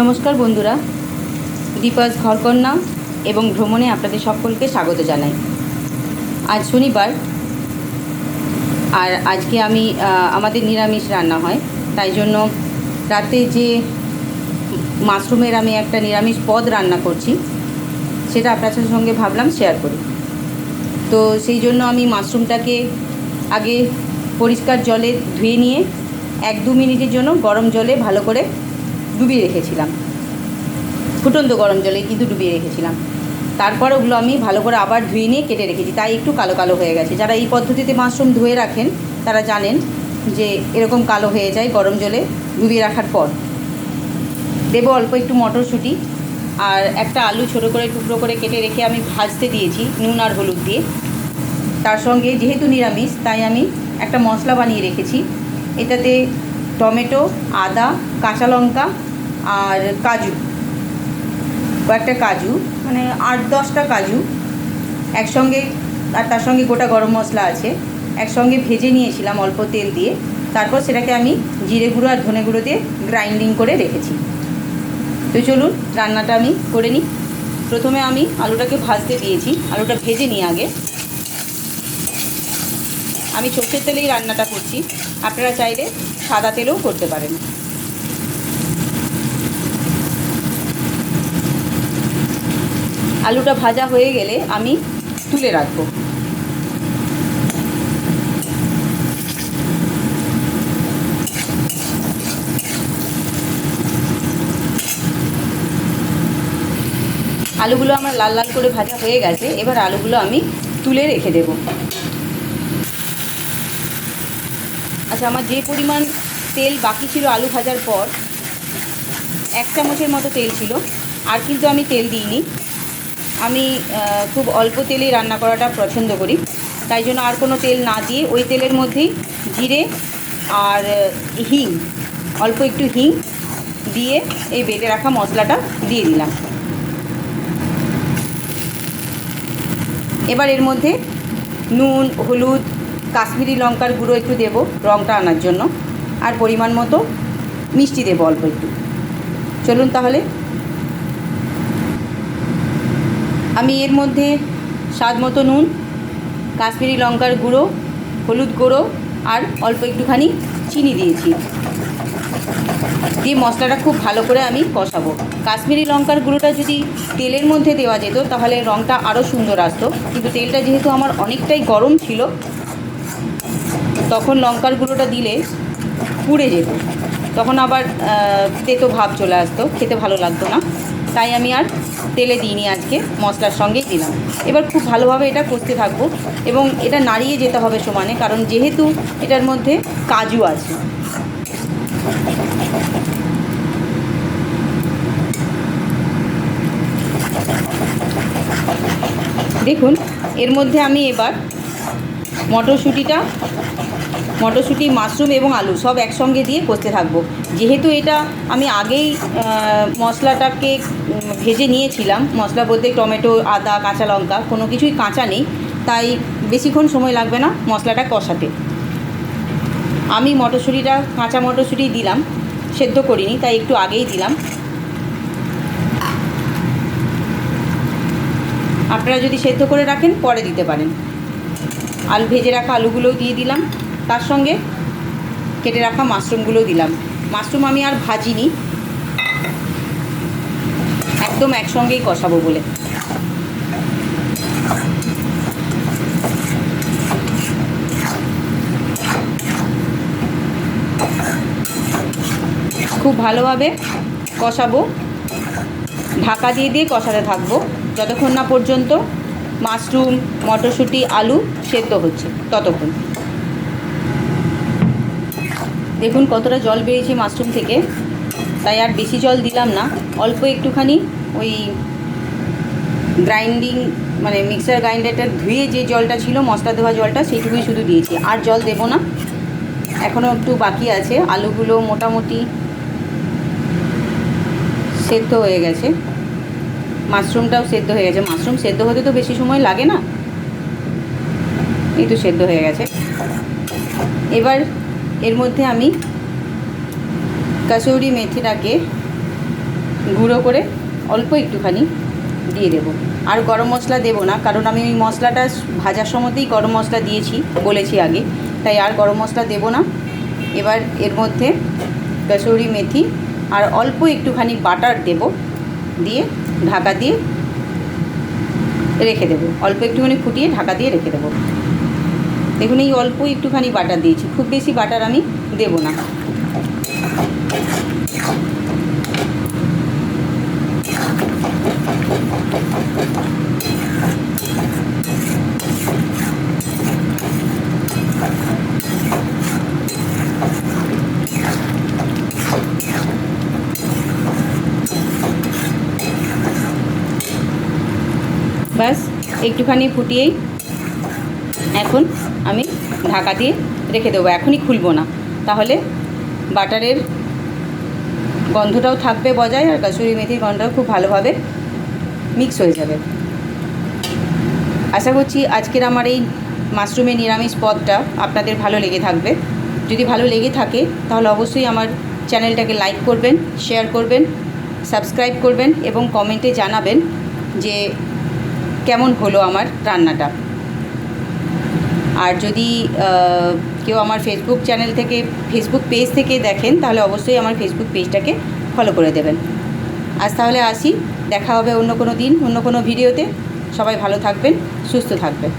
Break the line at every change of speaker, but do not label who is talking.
নমস্কার বন্ধুরা। দীপাস ঘরকন্যা এবং ভ্রমণে আপনাদের সকলকে স্বাগত জানাই। আজ শনিবার, আর আজকে আমি আমাদের নিরামিষ রান্না হয়। তাই জন্য রাতে যে মাশরুমের আমি একটা নিরামিষ পদ রান্না করছি, সেটা আপনাদের সঙ্গে ভাবলাম শেয়ার করি। তো সেই জন্য আমি মাশরুমটাকে আগে পরিষ্কার জলে ধুয়ে নিয়ে এক দু মিনিটের জন্য গরম জলে ভালো করে ডুবিয়ে রেখেছিলাম। ফুটন্ত গরম জলে কিন্তু ডুবিয়ে রেখেছিলাম। তারপর ওগুলো আমি ভালো করে আবার ধুয়ে নিয়ে কেটে রেখেছি। তাই একটু কালো কালো হয়ে গেছে। যারা এই পদ্ধতিতে মাশরুম ধুয়ে রাখেন, তারা জানেন যে এরকম কালো হয়ে যায় গরম জলে ডুবিয়ে রাখার পর। দেবো অল্প একটু মটরশুঁটি আর একটা আলু ছোটো করে টুকরো করে কেটে রেখে আমি ভাজতে দিয়েছি নুন আর হলুদ দিয়ে। তার সঙ্গে যেহেতু নিরামিষ, তাই আমি একটা মশলা বানিয়ে রেখেছি। এটাতে টমেটো, আদা, কাঁচা লঙ্কা আর কাজু। কয়েকটা কাজু মানে আট দশটা কাজু একসঙ্গে, আর তার সঙ্গে গোটা গরম মশলা আছে। একসঙ্গে ভেজে নিয়েছিলাম অল্প তেল দিয়ে। তারপর সেটাকে আমি জিরে গুঁড়ো আর ধনে গুঁড়ো দিয়ে গ্রাইন্ডিং করে রেখেছি। তো চলুন, রান্নাটা আমি করে নিই। প্রথমে আমি আলুটাকে ভাজতে দিয়েছি। আলুটা ভেজে নিই আগে। আমি সর্ষের তেলেই রান্নাটা করছি। আপনারা চাইলে সাদা তেলেও করতে পারেন। আলুটা ভাজা হয়ে গেলে আমি তুলে রাখব। আলুগুলো আমার লাল লাল করে ভাজা হয়ে গেছে, এবার আলুগুলো আমি তুলে রেখে দেব। আচ্ছা আমার যে পরিমাণ তেল বাকি ছিল আলু ভাজার পর, এক চামচের মতো তেল ছিল, আর কিন্তু আমি তেল দিইনি। আমি খুব অল্প তেলেই রান্না করাটা পছন্দ করি। তাই জন্য আর কোনো তেল না দিয়ে ওই তেলের মধ্যেই জিরে আর হিং, অল্প একটু হিং দিয়ে এই বেটে রাখা মশলাটা দিয়ে দিলাম। এবার এর মধ্যে নুন, হলুদ কাশ্মীরি লঙ্কার গুঁড়ো একটু দেবো রঙটা আনার জন্য। আর পরিমাণ মতো মিষ্টি দেবো অল্প একটু। চলুন তাহলে। আমি এর মধ্যে স্বাদ মতো নুন, কাশ্মীরি লঙ্কার গুঁড়ো, হলুদ গুঁড়ো আর অল্প একটুখানি চিনি দিয়েছি। দিয়ে মশলাটা খুব ভালো করে আমি কষাবো। কাশ্মীরি লঙ্কার গুঁড়োটা যদি তেলের মধ্যে দেওয়া যেত, তাহলে রঙটা আরও সুন্দর আসতো। কিন্তু তেলটা যেহেতু আমার অনেকটাই গরম ছিল তখন লঙ্কার গুঁড়োটা দিলে পুড়ে যেত। তখন আবার তেতো ভাব চলে আসতো, খেতে ভালো লাগতো না। তাই আমি আর তেলে দিইনি আজকে, মশলার সঙ্গেই দিলাম। এবার খুব ভালোভাবে এটা করতে থাকব এবং এটা নাড়িয়ে যেতে হবে সমানে, কারণ যেহেতু এটার মধ্যে কাজু আছে। দেখুন, এর মধ্যে আমি এবার মটরশুঁটিটা মটরশুঁটি, মাশরুম এবং আলু সব একসঙ্গে দিয়ে কষতে থাকব। যেহেতু এটা আমি আগেই মশলাটাকে ভেজে নিয়েছিলাম, মশলা বলতে টমেটো, আদা, কাঁচা লঙ্কা, কোনো কিছুই কাঁচা নেই, তাই বেশিক্ষণ সময় লাগবে না মশলাটা কষাতে। আমি মটরশুঁটিটা, কাঁচা মটরশুঁটি দিলাম, সেদ্ধ করিনি, তাই একটু আগেই দিলাম। আপনারা যদি সেদ্ধ করে রাখেন, পরে দিতে পারেন। আলু ভেজে রাখা আলুগুলোও দিয়ে দিলাম। তার সঙ্গে কেটে রাখা মাশরুমগুলোও দিলাম। মাশরুম আমি আর ভাজিনি। একদম একসঙ্গেই কষাবো বলে। খুব ভালোভাবে কষাবো। ঢাকা দিয়ে দিয়ে কষাতে থাকব। যতক্ষণ না পর্যন্ত মাশরুম, মটরশুঁটি, আলু সেদ্ধ হচ্ছে, ততক্ষণ। দেখুন কতটা জল বেরিয়েছে মাশরুম থেকে। তাই আর বেশি জল দিলাম না, অল্প একটুখানি ওই গ্রাইন্ডিং মানে মিক্সার গ্রাইন্ডারটা ধুয়ে যে জলটা ছিল, মশলা দেওয়া জলটা, সেইটুকুই শুধু দিয়েছি। আর জল দেবো না এখনও একটু বাকি আছে। আলুগুলো মোটামুটি সেদ্ধ হয়ে গেছে। মাশরুমটাও সেদ্ধ হয়ে গেছে। মাশরুম সেদ্ধ হতে তো বেশি সময় লাগে না? এই তো সেদ্ধ হয়ে গেছে। এবার এর মধ্যে আমি কাসৌরি মেথিটাকে গুঁড়ো করে অল্প একটুখানি দিয়ে দেবো। আর গরম মশলা দেবো না, কারণ আমি ওই মশলাটা ভাজার সময়তেই গরম মশলা দিয়েছি, বলেছি আগে। তাই আর গরম মশলা দেবো না। এবার এর মধ্যে কসুরি মেথি আর অল্প একটুখানি বাটার দেব, দিয়ে ঢাকা দিয়ে রেখে দেবো। অল্প একটুখানি ফুটিয়ে ঢাকা দিয়ে রেখে দেবো। দেখুন, এই অল্প একটুখানি বাটার দিয়েছি। খুব বেশি বাটার আমি দেবো না। ব্যাস, একটুখানি ফুটিয়েই এখন আমি ঢাকা দিয়ে রেখে দেবো, এখনই খুলবো না। তাহলে বাটারের গন্ধটাও থাকবে বজায় আর কাসুরি মেথির গন্ধটাও খুব ভালোভাবে মিক্স হয়ে যাবে। আশা করছি আজকের আমার এই মাশরুমের নিরামিষ পদটা আপনাদের ভালো লেগে থাকবে। যদি ভালো লেগে থাকে, তাহলে অবশ্যই আমার চ্যানেলটাকে লাইক করবেন শেয়ার করবেন সাবস্ক্রাইব করবেন এবং কমেন্টে জানাবেন যে কেমন হলো আমার রান্নাটা। আর যদি কেউ আমার ফেসবুক চ্যানেল থেকে ফেসবুক পেজ থেকে দেখেন, তাহলে অবশ্যই আমার ফেসবুক পেজটাকে ফলো করে দেবেন। আজ তাহলে আসি, দেখা হবে অন্য কোনো দিন, অন্য কোনো ভিডিওতে সবাই ভালো থাকবেন, সুস্থ থাকবেন।